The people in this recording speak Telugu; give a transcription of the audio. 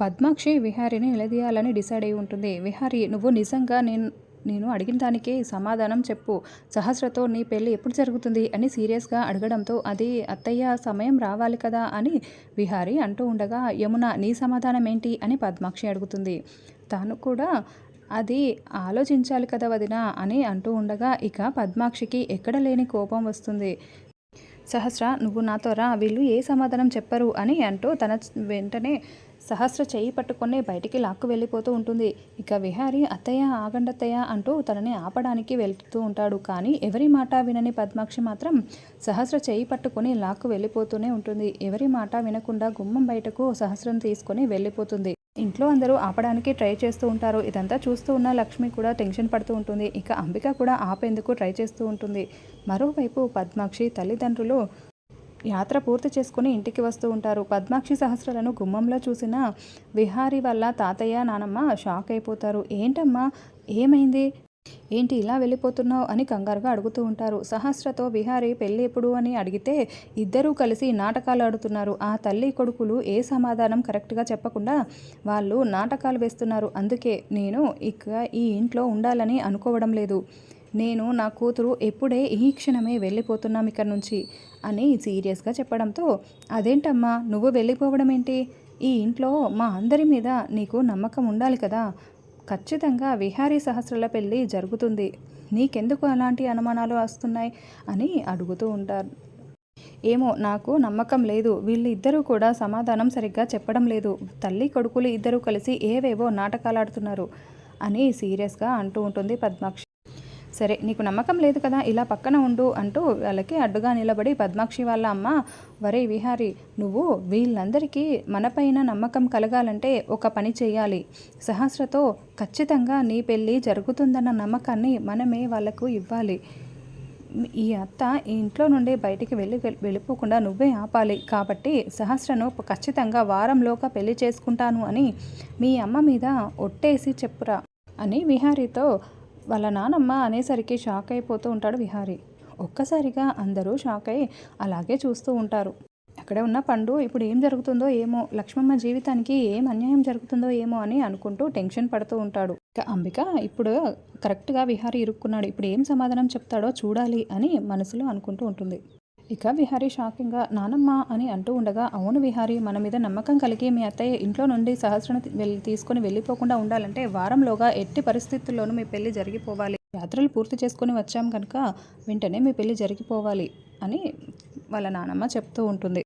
పద్మాక్షి విహారిని నిలదీయాలని డిసైడ్ అయి ఉంటుంది. విహారి నువ్వు నిజంగా నేను నేను అడిగిన దానికి సమాధానం చెప్పు. సహస్రతో నీ పెళ్ళి ఎప్పుడు జరుగుతుంది? అని సీరియస్గా అడగడంతో అది అత్తయ్య సమయం రావాలి కదా అని విహారి అంటూ ఉండగా యమున నీ సమాధానం ఏంటి? అని పద్మాక్షి అడుగుతుంది. తాను కూడా అది ఆలోచించాలి కదా వదిన అని అంటూ ఉండగా ఇక పద్మాక్షికి ఎక్కడ లేని కోపం వస్తుంది. సహస్ర నువ్వు నాతో రా వీళ్ళు ఏ సమాధానం చెప్పరు అని అంటూ తన వెంటనే సహస్ర చేయి పట్టుకొని బయటికి లాక్కు వెళ్ళిపోతూ ఉంటుంది. ఇక విహారి అత్తయ్య ఆగండత్తయ్య అంటూ తనని ఆపడానికి వెళ్తూ ఉంటాడు. కానీ ఎవరి మాట వినని పద్మాక్షి మాత్రం సహస్ర చేయి పట్టుకొని లాక్కు వెళ్ళిపోతూనే ఉంటుంది. ఎవరి మాట వినకుండా గుమ్మం బయటకు సహస్రం తీసుకొని వెళ్ళిపోతుంది. ఇంట్లో అందరూ ఆపడానికి ట్రై చేస్తూ ఉంటారు. ఇదంతా చూస్తూ ఉన్న లక్ష్మి కూడా టెన్షన్ పడుతూ ఉంటుంది. ఇక అంబిక కూడా ఆపేందుకు ట్రై చేస్తూ ఉంటుంది. మరోవైపు పద్మాక్షి తల్లిదండ్రులు యాత్ర పూర్తి చేసుకుని ఇంటికి వస్తూ ఉంటారు. పద్మాక్షి సహస్రాలను గుమ్మంలో చూసిన విహారీ వల్ల తాతయ్య నానమ్మ షాక్ అయిపోతారు. ఏంటమ్మా? ఏమైంది? ఏంటి ఇలా వెళ్ళిపోతున్నావు అని కంగారుగా అడుగుతూ ఉంటారు. సహస్రతో విహారీ పెళ్ళి ఎప్పుడు అని అడిగితే ఇద్దరూ కలిసి నాటకాలు ఆడుతున్నారు. ఆ తల్లి కొడుకులు ఏ సమాధానం కరెక్ట్గా చెప్పకుండా వాళ్ళు నాటకాలు వేస్తున్నారు. అందుకే నేను ఇక ఈ ఇంట్లో ఉండాలని అనుకోవడం లేదు. నేను నా కూతురు ఎప్పుడే ఈ క్షణమే వెళ్ళిపోతున్నాం ఇక్కడ నుంచి అని సీరియస్గా చెప్పడంతో అదేంటమ్మా? నువ్వు వెళ్ళిపోవడం ఏంటి ఈ ఇంట్లో మా అందరి మీద నీకు నమ్మకం ఉండాలి కదా? ఖచ్చితంగా విహారీ సహస్రల పెళ్ళి జరుగుతుంది. నీకెందుకు అలాంటి అనుమానాలు వస్తున్నాయి? అని అడుగుతూ ఉంటారు. ఏమో నాకు నమ్మకం లేదు. వీళ్ళు ఇద్దరూ కూడా సమాధానం సరిగ్గా చెప్పడం లేదు. తల్లి కొడుకులు ఇద్దరూ కలిసి ఏవేవో నాటకాలాడుతున్నారు అని సీరియస్గా అంటూ ఉంటుంది పద్మాక్షి. సరే నీకు నమ్మకం లేదు కదా ఇలా పక్కన ఉండు అంటూ వాళ్ళకి అడ్డుగా నిలబడి పద్మాక్షి వాళ్ళ అమ్మ వరే విహారి నువ్వు వీళ్ళందరికీ మనపైన నమ్మకం కలగాలంటే ఒక పని చేయాలి సహస్రతో ఖచ్చితంగా నీ పెళ్ళి జరుగుతుందన్న నమ్మకాన్ని మనమే వాళ్ళకు ఇవ్వాలి. ఈ అత్త ఈ ఇంట్లో నుండి బయటికి వెళ్ళి వెళ్ళిపోకుండా నువ్వే ఆపాలి. కాబట్టి సహస్రను ఖచ్చితంగా వారంలోగా పెళ్ళి చేసుకుంటాను అని మీ అమ్మ మీద ఒట్టేసి చెప్పురా అని విహారీతో వాళ్ళ నానమ్మ అనేసరికి షాక్ అయిపోతూ ఉంటాడు విహారి. ఒక్కసారిగా అందరూ షాక్ అయి అలాగే చూస్తూ ఉంటారు. అక్కడే ఉన్న పండు ఇప్పుడు ఏం జరుగుతుందో ఏమో లక్ష్మమ్మ జీవితానికి ఏం అన్యాయం జరుగుతుందో ఏమో అని అనుకుంటూ టెన్షన్ పడుతూ ఉంటాడు. ఇక అంబిక ఇప్పుడు కరెక్ట్గా విహారి ఇరుక్కున్నాడు. ఇప్పుడు ఏం సమాధానం చెప్తాడో చూడాలి అని మనసులో అనుకుంటూ ఉంటుంది. ఇక విహారీ షాకింగ్గా నానమ్మ అని అంటూ ఉండగా అవును విహారీ మన మీద నమ్మకం కలిగి మీ అత్తయ్య ఇంట్లో నుండి సహస్రను వెళ్ళి తీసుకొని వెళ్ళిపోకుండా ఉండాలంటే వారంలోగా ఎట్టి పరిస్థితుల్లోనూ మీ పెళ్ళి జరిగిపోవాలి. యాత్రలు పూర్తి చేసుకుని వచ్చాం కనుక వెంటనే మీ పెళ్ళి జరిగిపోవాలి అని వాళ్ళ నానమ్మ చెప్తూ ఉంటుంది.